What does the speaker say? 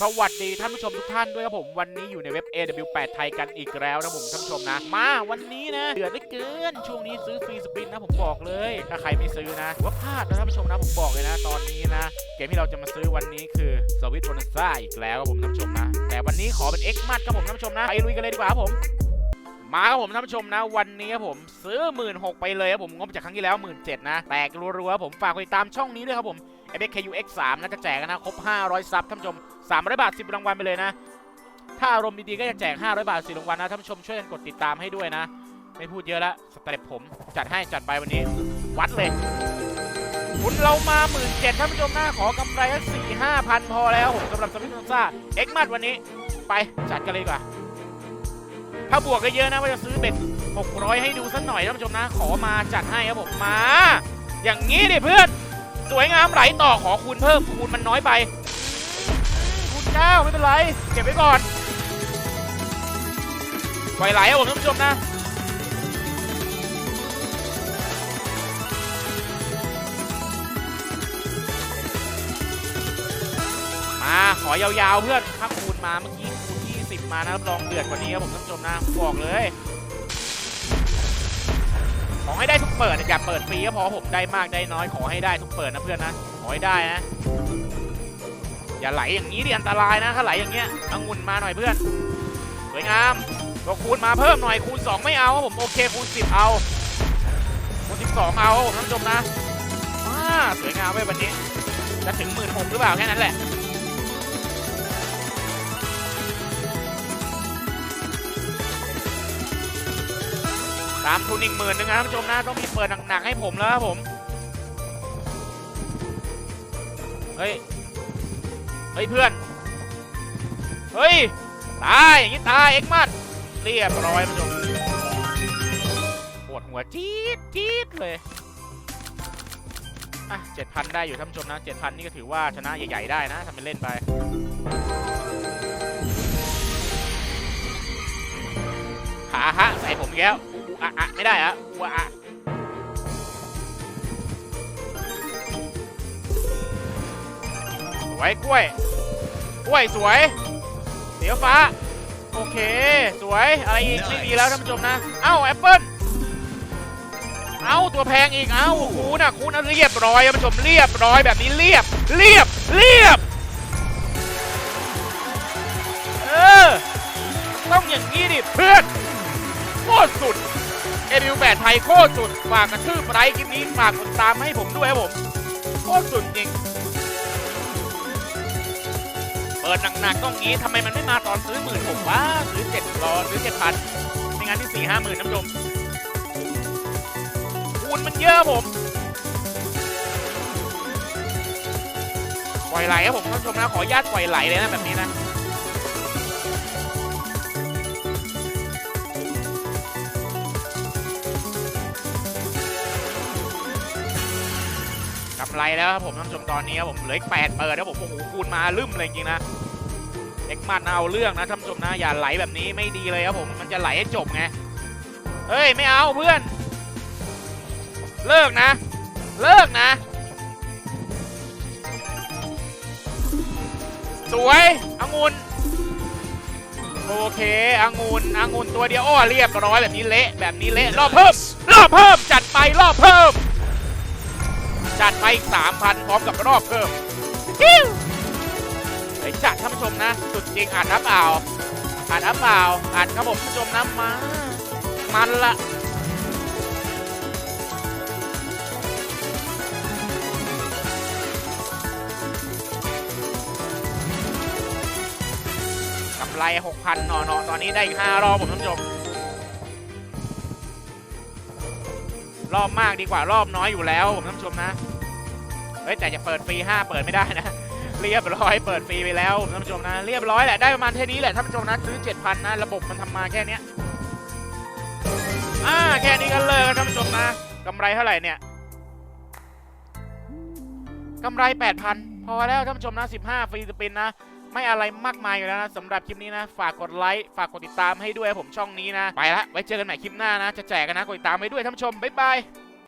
สวัสดีท่านผู้ชมทุกท่านด้วยครับผมวันนี้อยู่ในเว็บ AW8 ไทยกันอีกแล้วนะผมท่านผู้ชมนะ มาวันนี้นะเดือดเหลือเกิน ช่วงนี้ซื้อฟรีสปินนะผมบอกเลย ถ้าใครไม่ซื้อนะว่าพลาดนะท่านผู้ชมนะผมบอกเลยนะ ตอนนี้นะ เกมที่เราจะมาซื้อวันนี้คือสวิตโบนัสซ่าอีกแล้วครับผมท่านผู้ชมนะ แต่วันนี้ขอเป็น X มัดครับผมท่านผู้ชมนะไปลุยกันเลยดีกว่าครับผมมาครับผมท่านผู้ชมนะ วันนี้ครับผมซื้อ1 6ื่นไปเลยครับผมงบจากครั้งที่แล้ว1 7ื่นนะแตกรัวๆครับผมฝากกดติดตามช่องนี้ด้วยครับผม f x k u x 3 นะจะแจกนะครบ 500 ซับท่านผู้ชม 300 บาท 10 รางวัลไปเลยนะ ถ้าอารมณ์ดีๆก็จะแจก 500 บาท 10 รางวัลนะท่านผู้ชมช่วยกันกดติดตามให้ด้วยนะ ไม่พูดเยอะละสเต็ปผมจัดให้จัดไปวันนี้ วัดเลยคุณเรามา1 7ื่นเจ็ดท่านผู้ชมนะขอกำไรสักสี่ห้าพันพอแล้วผมสำหรับสวิตซ์ซ่าเอ็กมัดวันนี้ ไปจัดกันเลยดีกว่า ถ้าบวกก็เยอะนะว่าจะซื้อเบ็ด600 ให้ดูสักหน่อยท่านผู้ชมนะ ขอมาจัดให้ครับผมมา อย่างนี้ดิเพื่อน สวยงามไหลต่อขอคูณเพิ่มคูณมันน้อยไป คูณเก้าไม่เป็นไร เก็บไว้ก่อนไหวไหลครับผมท่านผู้ชมนะมาขอยาวๆเพื่อนถ้าคูณมาเมื่อกี้คูณที่10มานะรับรองเดือดกว่านี้ครับผมท่านผู้ชมนะบอกเลย ขอให้ได้ทุกเปิดนะอย่าเปิดฟรีก็พอผมได้มากได้น้อยขอให้ได้ทุกเปิดนะเพื่อนนะขอให้ได้นะ อย่าไหลอย่างนี้ดิอันตรายนะถ้าไหลอย่างเงี้ยเอางุ่นมาหน่อยเพื่อนสวยงามก็คูณมาเพิ่มหน่อยคูณ 2 ไม่เอาผมโอเคคูณ 10 เอาคูณ 12 เอาท่านผู้ชมนะว้าสวยงามเว้ยวันนี้จะถึงหมื่นหกหรือเปล่าแค่นั้นแหละ ตามทุนอีกหมื่นนึงนะครับท่านผู้ชมนะต้องมีเปิดหนักๆให้ผมแล้วครับผม เฮ้ย เฮ้ยเพื่อน เฮ้ย ตายอย่างนี้ตายเอ็กมัดเรียบร้อยท่านผู้ชมปวดหัวจี๊ดจี๊ดเลย อะเจ็ดพันได้อยู่ท่านผู้ชมนะเจ็ดพันนี่ก็ถือว่าชนะใหญ่ๆได้นะทำเป็นเล่นไปขาฮะใส่ผมแล้ว อูอะอะไม่ได้อะอูอะอะสวยกล้วย กล้วยสวย เสียวฟ้า โอเค สวย อะไรอีก ไม่มีแล้วท่านผู้ชมนะ เอ้าแอปเปิ้ลเอ้าตัวแพงอีก เอ้าคูณอะคูณอะเรียบร้อยท่านผู้ชมเรียบร้อยแบบนี้เรียบ เรียบ เรียบ เออ ต้องอย่างนี้ดิเพื่อนโคตรสุดเอวิวแบดไทยโคตรสุดฝากกระทืบไลค์คลิปนี้ฝากกดตามให้ผมด้วยครับผม โคตรสุดจริง เปิดหนักๆต้องงี้ทำไมมันไม่มาตอนซื้อหมื่นผมวะซื้อเจ็ดรอซื้อเจ็ดพันไม่งั้นที่สี่ห้าหมื่นน้ำดมคูณมันเยอะผมปล่อยไหลครับผมท่านผู้ชมนะขออนุญาตปล่อยไหลเลยนะแบบนี้นะ กำไรแล้วครับผมท่านผู้ชมตอนนี้ครับผมเหลืออีกแปดเปิดแล้วผมโอ้โหคูณมาลืมเลยจริงนะเอ็กมันเอาเรื่องนะท่านผู้ชมนะอย่าไหลแบบนี้ไม่ดีเลยครับผมมันจะไหลให้จบไงเฮ้ยไม่เอาเพื่อน เลิกนะ เลิกนะ สวยองุ่นโอเคองุ่นองุ่นตัวเดียวอ้อเรียบร้อยแบบนี้เละแบบนี้เละรอบเพิ่มรอบเพิ่มจัดไปรอบเพิ่ม จัดไปอีกสามพันพร้อมกับรอบเพิ่มฮิ้วเฮ้ยจัดท่านผู้ชมนะ สุดจริงอ่านน้ำเปล่าอ่านน้ำเปล่าอ่านครับผมท่านผู้ชมน้ำมา มันละกำไรหกพันหนอๆตอนนี้ได้อีกห้ารอบผมท่านผู้ชม รอบมากดีกว่ารอบน้อยอยู่แล้วผมท่านผู้ชมนะเฮ้ยแต่จะเปิดฟรี5เปิดไม่ได้นะเรียบร้อยเปิดฟรีไปแล้วท่านผู้ชมนะ เรียบร้อยแหละได้ประมาณแค่นี้แหละท่านผู้ชมนะซื้อ7,000นะระบบมันทำมาแค่เนี้ยอ่าแค่นี้ก็เลิกท่านผู้ชมนะกำไรเท่าไหร่เนี่ยกำไร 8,000 พอแล้วท่านผู้ชมนะ 15 ฟรีสปินนะ ไม่อะไรมากมายอยู่แล้วนะสำหรับคลิปนี้นะ ฝากกดไลค์ ฝากกดติดตามให้ด้วยผมช่องนี้นะ ไปละ ไว้เจอกันใหม่คลิปหน้านะ จะแจกกันนะ กดติดตามให้ด้วยท่านผู้ชม บ๊ายบาย